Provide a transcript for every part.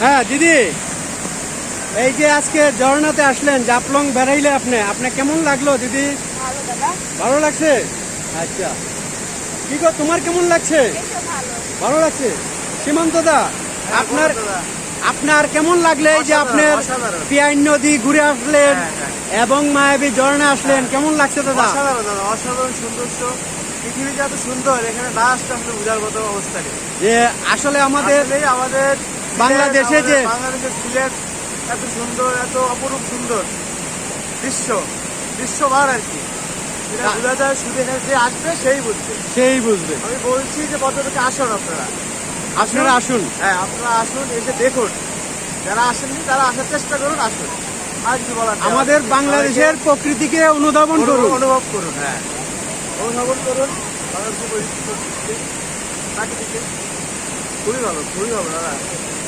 হ্যাঁ দিদি। এই যে আজকে ঝর্ণাতে আসলেন জাপলং বেড়াইলে আপনি আপনি কেমন লাগল দিদি? ভালো লাগছে? আচ্ছা। কি গো তোমার কেমন লাগছে? ভালো। ভালো লাগছে? সীমান্ত দা আপনার আপনার কেমন লাগলে এই যে আপনার। পিয়াইন নদী ঘুরে আসলেন হ্যাঁ, হ্যাঁ। এবং মায়াবী ঝর্ণা আসলেন কেমন লাগছে দাদা? অসাধারণ দাদা অসাধারণ সৌন্দর্য। পৃথিবীটা এত সুন্দর এখানে না আসলে বোঝার মতো অবস্থা যে আসলে আমাদের আমাদের বাংলাদেশে যে- বাংলাদেশের সিলেট এত সুন্দর এত অপরূপ সুন্দর দৃশ্য দৃশ্যবার আর কি। বোঝা যায় শুধু এখানে যে আসবে সেই বুঝবে। সেই বুঝবে। আমি বলছি যে পর্যটকে আসুন আপনারা। আপনারা আসুন। হ্যাঁ আপনারা আসুন এসে দেখুন। যারা আসেননি তারা আসার চেষ্টা করুন আসুন। আর কিছু বলার আমাদের বাংলাদেশের প্রকৃতিকে অনুধাবন করুন। অনুভব করুন হ্যাঁ। অনুধাবন করুন। বাংলাদেশের পরিস্থিতি প্রাকৃতিকে। খুবই ভালো খুবই ভালো দাদা।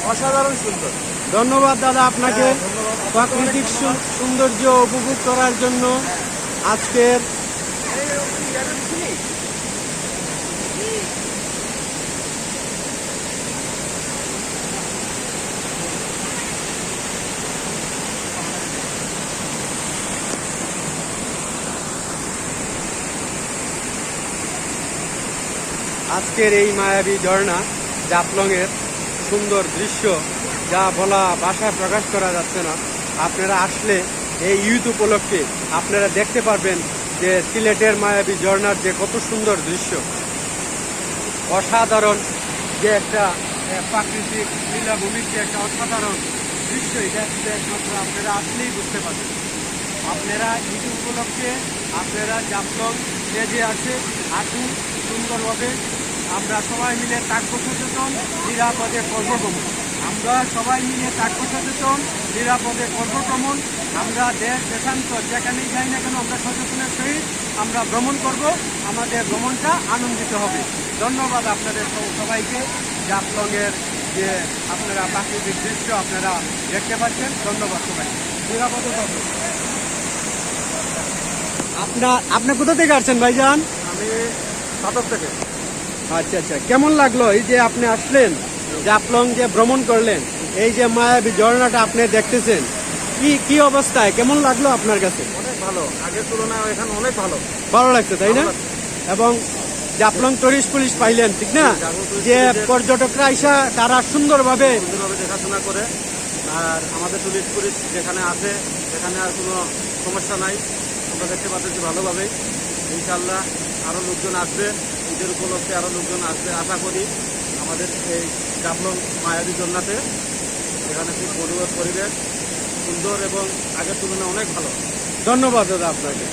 অসাধারণ সুন্দর ধন্যবাদ দাদা আপনাকে হ্যাঁ। প্রাকৃতিক সৌন্দর্য উপভোগ করার জন্য আজকের আজকের এই মায়াবী ঝর্ণা জাফলংয়ের সুন্দর দৃশ্য যা বলা ভাষায় প্রকাশ করা যাচ্ছে না। আপনারা আসলে এই ঈদ উপলক্ষে আপনারা দেখতে পারবেন যে সিলেটের মায়াবী ঝর্ণার যে কত সুন্দর দৃশ্য। অসাধারণ যে একটা প্রাকৃতিক লীলাভূমির যে একটা অসাধারণ দৃশ্য, এটা আসলে একমাত্র আপনারা আসলেই বুঝতে পারবেন। আপনারা ঈদ উপলক্ষে আপনারা জাফলং যে যে আছে আসুন সুন্দরভাবে আমরা সবাই মিলে থাকব সচেতন নিরাপদে কর্মক্রমণ আমরা সবাই মিলে থাকব সচেতন নিরাপদে কর্মক্রমণ আমরা দেশ দেশান্তর যেখানেই যাই না কেন আমরা সচেতনের সহিত আমরা ভ্রমণ করব। আমাদের ভ্রমণটা আনন্দিত হবে। ধন্যবাদ আপনাদের সবাইকে। জাফলংয়ের যে আপনারা প্রাকৃতিক দৃশ্য আপনারা দেখতে পাচ্ছেন ধন্যবাদ সবাই নিরাপদে থাকবেন আপনার আপনি কোথা থেকে আসছেন ভাইজান? আমি সাতক থেকে। আচ্ছা আচ্ছা। কেমন লাগল এই যে আপনি আসলেন জাফলং যে ভ্রমণ করলেন এই যে মায়াবী ঝর্ণাটা আপনি দেখতেছেন কি কি অবস্থায়? কেমন লাগল আপনার কাছে? অনেক ভালো। আগের তুলনায় এখানে অনেক ভালো। ভালো লাগছে তাই না। এবং জাফলং টুরিস্ট পুলিশ পাইলেন ঠিক না? যে পর্যটকরা আইসা তারা সুন্দরভাবে সুন্দরভাবে দেখাশোনা করে। আর আমাদের টুরিস্ট পুলিশ যেখানে আছে সেখানে আর কোনো সমস্যা নাই। আমরা দেখতে পাচ্ছি ভালোভাবেই। ইনশাল্লাহ আরও লোকজন আসবে। ঈদের উপলক্ষে আরও লোকজন আসবে, আশা করি আমাদের এই জাফলং মায়াবী জন্নাতে। এখানে খুব পরিবেশ পরিবেশ, সুন্দর এবং আগের তুলনায় অনেক ভালো। ধন্যবাদ দাদা আপনাকে।